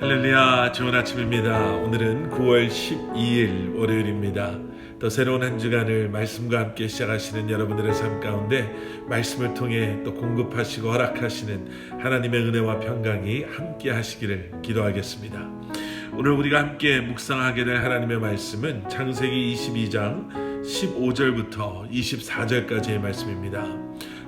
할렐루야 좋은 아침입니다. 오늘은 9월 12일 월요일입니다. 또 새로운 한 주간을 말씀과 함께 시작하시는 여러분들의 삶 가운데 말씀을 통해 또 공급하시고 허락하시는 하나님의 은혜와 평강이 함께 하시기를 기도하겠습니다. 오늘 우리가 함께 묵상하게 될 하나님의 말씀은 창세기 22장 15절부터 24절까지의 말씀입니다.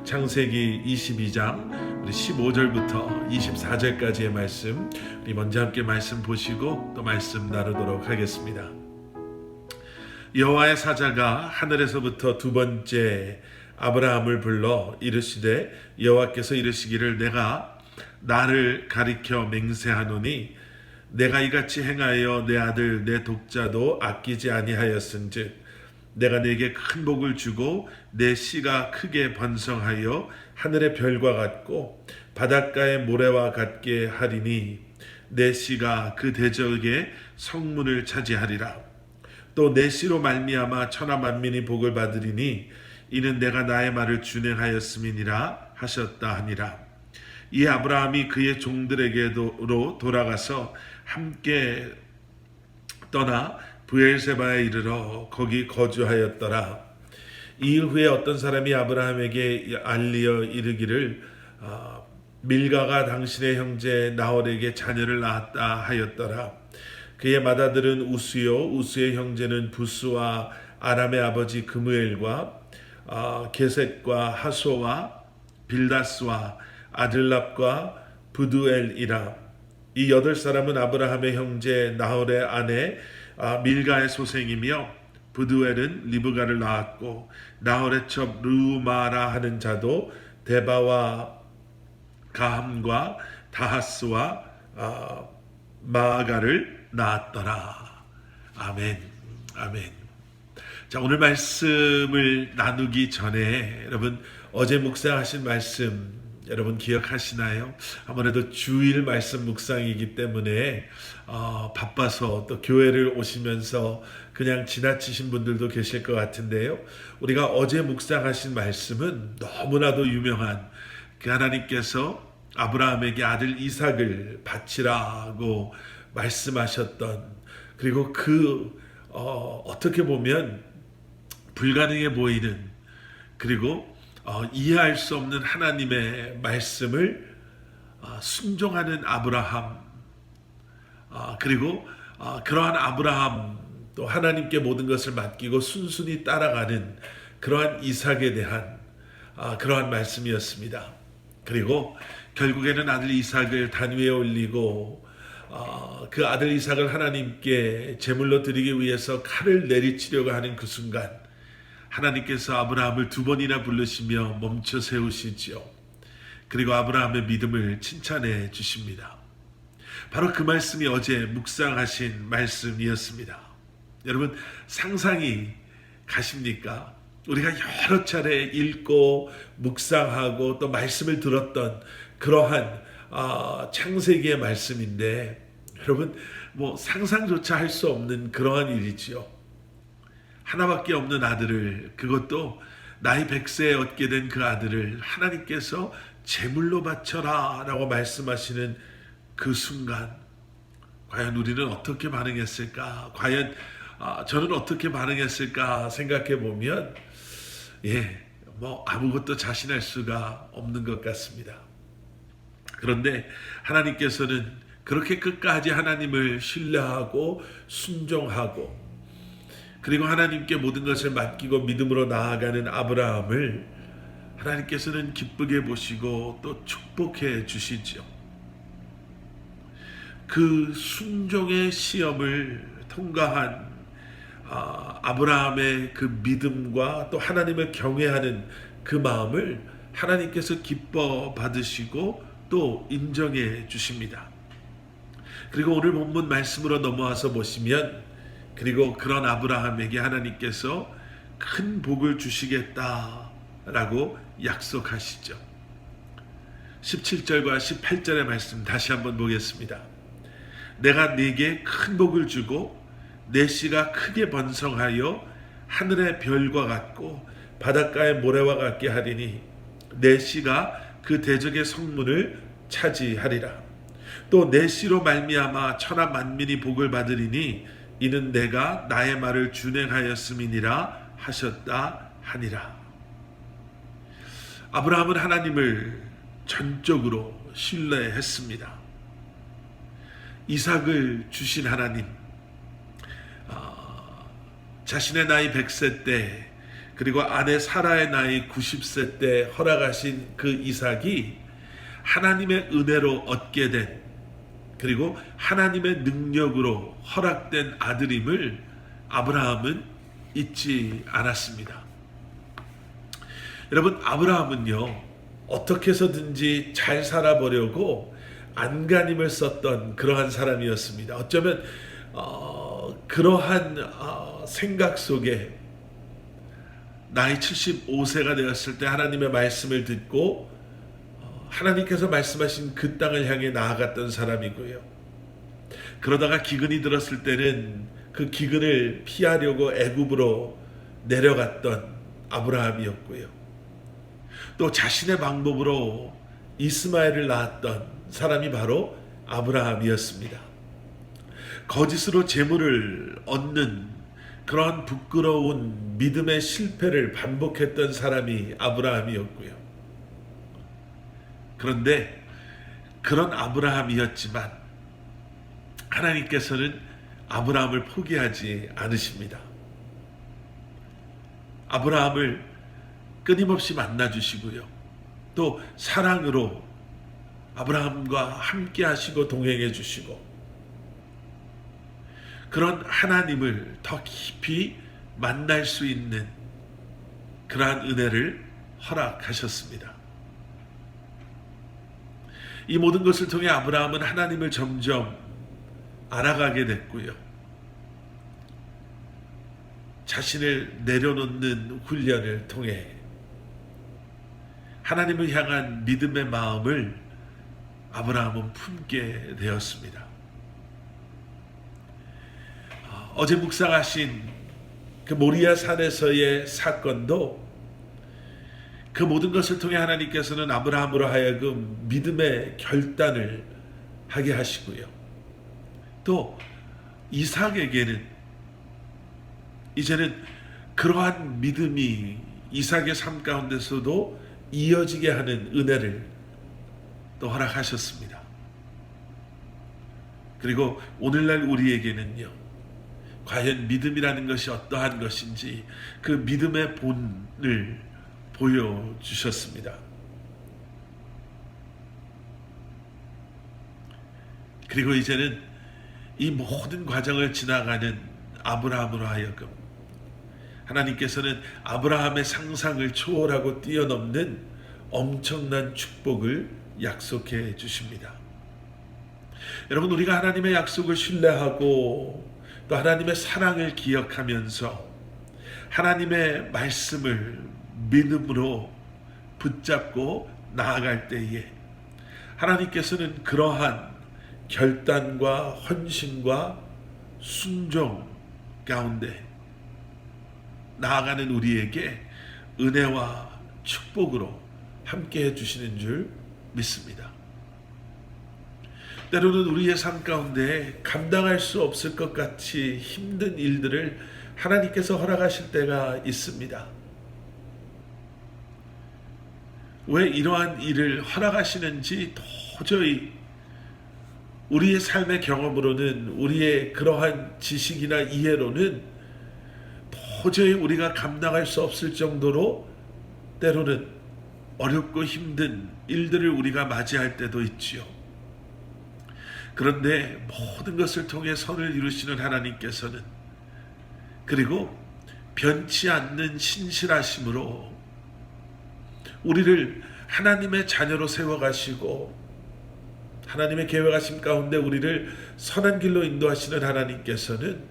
창세기 22장 우리 15절부터 24절까지의 말씀 우리 먼저 함께 말씀 보시고 또 말씀 나누도록 하겠습니다. 여호와의 사자가 하늘에서부터 두 번째 아브라함을 불러 이르시되 여호와께서 이르시기를 내가 나를 가리켜 맹세하노니 내가 이같이 행하여 내 아들 내 독자도 아끼지 아니하였은즉 내가 내게 큰 복을 주고 내 씨가 크게 번성하여 하늘의 별과 같고 바닷가의 모래와 같게 하리니 내 씨가 그 대적의 성문을 차지하리라 또 내 씨로 말미암아 천하 만민이 복을 받으리니 이는 내가 나의 말을 준행하였음이니라 하셨다 하니라 이 아브라함이 그의 종들에게로 돌아가서 함께 떠나 부엘세바에 이르러 거기 거주하였더라. 이 후에 어떤 사람이 아브라함에게 알리어 이르기를 어, 밀가가 당신의 형제 나홀에게 자녀를 낳았다 하였더라. 그의 맏아들은 우스요 우스의 형제는 부스와 아람의 아버지 그무엘과 어, 게셋과 하소와 빌다스와 아들랍과 부두엘이라. 이 여덟 사람은 아브라함의 형제 나홀의 아내 아, 밀가의 소생이며 부두엘은 리브가를 낳았고 나홀의 첩 르우마라 하는 자도 데바와 가함과 다하스와 아, 마아가를 낳았더라. 아멘. 아멘. 자, 오늘 말씀을 나누기 전에 여러분 어제 묵상하신 말씀 여러분 기억하시나요? 아무래도 주일 말씀 묵상이기 때문에 어, 바빠서 또 교회를 오시면서 그냥 지나치신 분들도 계실 것 같은데요. 우리가 어제 묵상하신 말씀은 너무나도 유명한 그 하나님께서 아브라함에게 아들 이삭을 바치라고 말씀하셨던 그리고 그 어, 어떻게 보면 불가능해 보이는 그리고 어, 이해할 수 없는 하나님의 말씀을 어, 순종하는 아브라함 어, 그리고 어, 그러한 아브라함 또 하나님께 모든 것을 맡기고 순순히 따라가는 그러한 이삭에 대한 어, 그러한 말씀이었습니다. 그리고 결국에는 아들 이삭을 단 위에 올리고 어, 그 아들 이삭을 하나님께 제물로 드리기 위해서 칼을 내리치려고 하는 그 순간 하나님께서 아브라함을 두 번이나 부르시며 멈춰 세우시지요. 그리고 아브라함의 믿음을 칭찬해 주십니다. 바로 그 말씀이 어제 묵상하신 말씀이었습니다. 여러분 상상이 가십니까? 우리가 여러 차례 읽고 묵상하고 또 말씀을 들었던 그러한 어, 창세기의 말씀인데 여러분 뭐 상상조차 할 수 없는 그러한 일이지요. 하나밖에 없는 아들을 그것도 나이 백세에 얻게 된 그 아들을 하나님께서 제물로 바쳐라 라고 말씀하시는 그 순간 과연 우리는 어떻게 반응했을까? 과연 아, 저는 어떻게 반응했을까 생각해 보면 예, 뭐 아무것도 자신할 수가 없는 것 같습니다. 그런데 하나님께서는 그렇게 끝까지 하나님을 신뢰하고 순종하고 그리고 하나님께 모든 것을 맡기고 믿음으로 나아가는 아브라함을 하나님께서는 기쁘게 보시고 또 축복해 주시지요. 그 순종의 시험을 통과한 아브라함의 그 믿음과 또 하나님을 경외하는 그 마음을 하나님께서 기뻐 받으시고 또 인정해 주십니다. 그리고 오늘 본문 말씀으로 넘어와서 보시면 그리고 그런 아브라함에게 하나님께서 큰 복을 주시겠다라고 약속하시죠. 17절과 18절의 말씀 다시 한번 보겠습니다. 내가 네게 큰 복을 주고 내 씨가 크게 번성하여 하늘의 별과 같고 바닷가의 모래와 같게 하리니 내 씨가 그 대적의 성문을 차지하리라. 또 내 씨로 말미암아 천하 만민이 복을 받으리니 이는 내가 나의 말을 준행하였음이니라 하셨다 하니라. 아브라함은 하나님을 전적으로 신뢰했습니다. 이삭을 주신 하나님, 아, 자신의 나이 100세 때 그리고 아내 사라의 나이 90세 때 허락하신 그 이삭이 하나님의 은혜로 얻게 된 그리고 하나님의 능력으로 허락된 아들임을 아브라함은 잊지 않았습니다. 여러분 아브라함은요 어떻게 해서든지 잘 살아보려고 안간힘을 썼던 그러한 사람이었습니다. 어쩌면 어, 그러한 어, 생각 속에 나이 75세가 되었을 때 하나님의 말씀을 듣고 어, 하나님께서 말씀하신 그 땅을 향해 나아갔던 사람이고요. 그러다가 기근이 들었을 때는 그 기근을 피하려고 애굽으로 내려갔던 아브라함이었고요. 또 자신의 방법으로 이스마엘을 낳았던 사람이 바로 아브라함이었습니다. 거짓으로 재물을 얻는 그러한 부끄러운 믿음의 실패를 반복했던 사람이 아브라함이었고요. 그런데 그런 아브라함이었지만 하나님께서는 아브라함을 포기하지 않으십니다. 아브라함을 끊임없이 만나 주시고요. 또 사랑으로 아브라함과 함께 하시고 동행해 주시고 그런 하나님을 더 깊이 만날 수 있는 그러한 은혜를 허락하셨습니다. 이 모든 것을 통해 아브라함은 하나님을 점점 알아가게 됐고요. 자신을 내려놓는 훈련을 통해 하나님을 향한 믿음의 마음을 아브라함은 품게 되었습니다. 어제 묵상하신 그 모리아 산에서의 사건도 그 모든 것을 통해 하나님께서는 아브라함으로 하여금 믿음의 결단을 하게 하시고요. 또 이삭에게는 이제는 그러한 믿음이 이삭의 삶 가운데서도 이어지게 하는 은혜를 또 허락하셨습니다. 그리고 오늘날 우리에게는요. 과연 믿음이라는 것이 어떠한 것인지 그 믿음의 본을 보여주셨습니다. 그리고 이제는 이 모든 과정을 지나가는 아브라함으로 하여금 하나님께서는 아브라함의 상상을 초월하고 뛰어넘는 엄청난 축복을 약속해 주십니다. 여러분, 우리가 하나님의 약속을 신뢰하고 또 하나님의 사랑을 기억하면서 하나님의 말씀을 믿음으로 붙잡고 나아갈 때에 하나님께서는 그러한 결단과 헌신과 순종 가운데 나아가는 우리에게 은혜와 축복으로 함께 해주시는 줄 믿습니다. 때로는 우리의 삶 가운데 감당할 수 없을 것 같이 힘든 일들을 하나님께서 허락하실 때가 있습니다. 왜 이러한 일을 허락하시는지 도저히 우리의 삶의 경험으로는 우리의 그러한 지식이나 이해로는 도저히 우리가 감당할 수 없을 정도로 때로는 어렵고 힘든 일들을 우리가 맞이할 때도 있지요. 그런데 모든 것을 통해 선을 이루시는 하나님께서는 그리고 변치 않는 신실하심으로 우리를 하나님의 자녀로 세워가시고 하나님의 계획하심 가운데 우리를 선한 길로 인도하시는 하나님께서는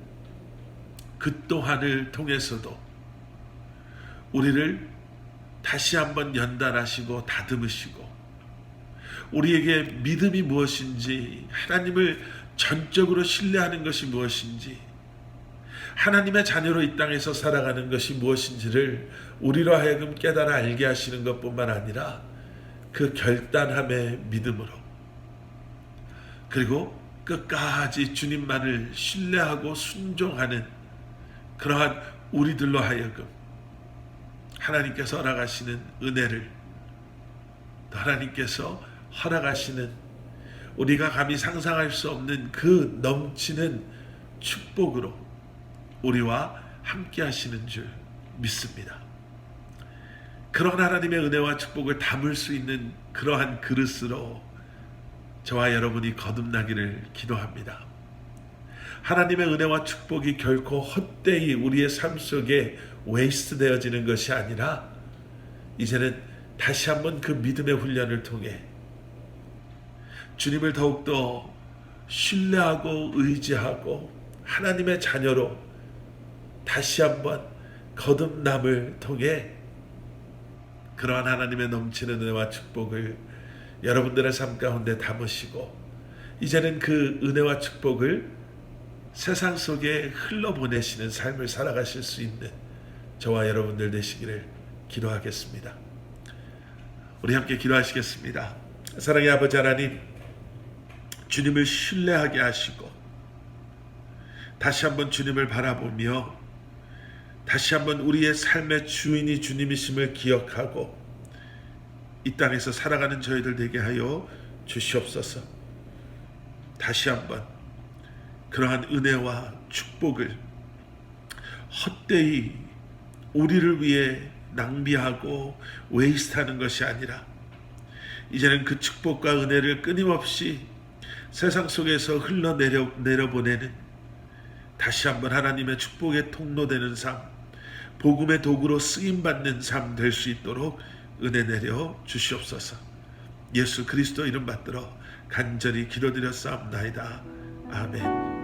그 또한을 통해서도 우리를 다시 한번 연단하시고 다듬으시고 우리에게 믿음이 무엇인지, 하나님을 전적으로 신뢰하는 것이 무엇인지, 하나님의 자녀로 이 땅에서 살아가는 것이 무엇인지를 우리로 하여금 깨달아 알게 하시는 것뿐만 아니라 그 결단함의 믿음으로 그리고 끝까지 주님만을 신뢰하고 순종하는 그러한 우리들로 하여금 하나님께서 허락하시는 은혜를 또 하나님께서 허락하시는 우리가 감히 상상할 수 없는 그 넘치는 축복으로 우리와 함께 하시는 줄 믿습니다. 그런 하나님의 은혜와 축복을 담을 수 있는 그러한 그릇으로 저와 여러분이 거듭나기를 기도합니다. 하나님의 은혜와 축복이 결코 헛되이 우리의 삶 속에 웨이스트 되어지는 것이 아니라 이제는 다시 한번 그 믿음의 훈련을 통해 주님을 더욱더 신뢰하고 의지하고 하나님의 자녀로 다시 한번 거듭남을 통해 그러한 하나님의 넘치는 은혜와 축복을 여러분들의 삶 가운데 담으시고 이제는 그 은혜와 축복을 세상 속에 흘러보내시는 삶을 살아가실 수 있는 저와 여러분들 되시기를 기도하겠습니다. 우리 함께 기도하시겠습니다. 사랑의 아버지 하나님, 주님을 신뢰하게 하시고 다시 한번 주님을 바라보며 다시 한번 우리의 삶의 주인이 주님이심을 기억하고 이 땅에서 살아가는 저희들 되게 하여 주시옵소서. 다시 한번 그러한 은혜와 축복을 헛되이 우리를 위해 낭비하고 웨이스트하는 것이 아니라 이제는 그 축복과 은혜를 끊임없이 세상 속에서 흘러내려 내려보내는 다시 한번 하나님의 축복의 통로되는 삶, 복음의 도구로 쓰임 받는 삶 될 수 있도록 은혜 내려 주시옵소서. 예수 그리스도 이름 받들어 간절히 기도드렸사옵나이다. 아멘.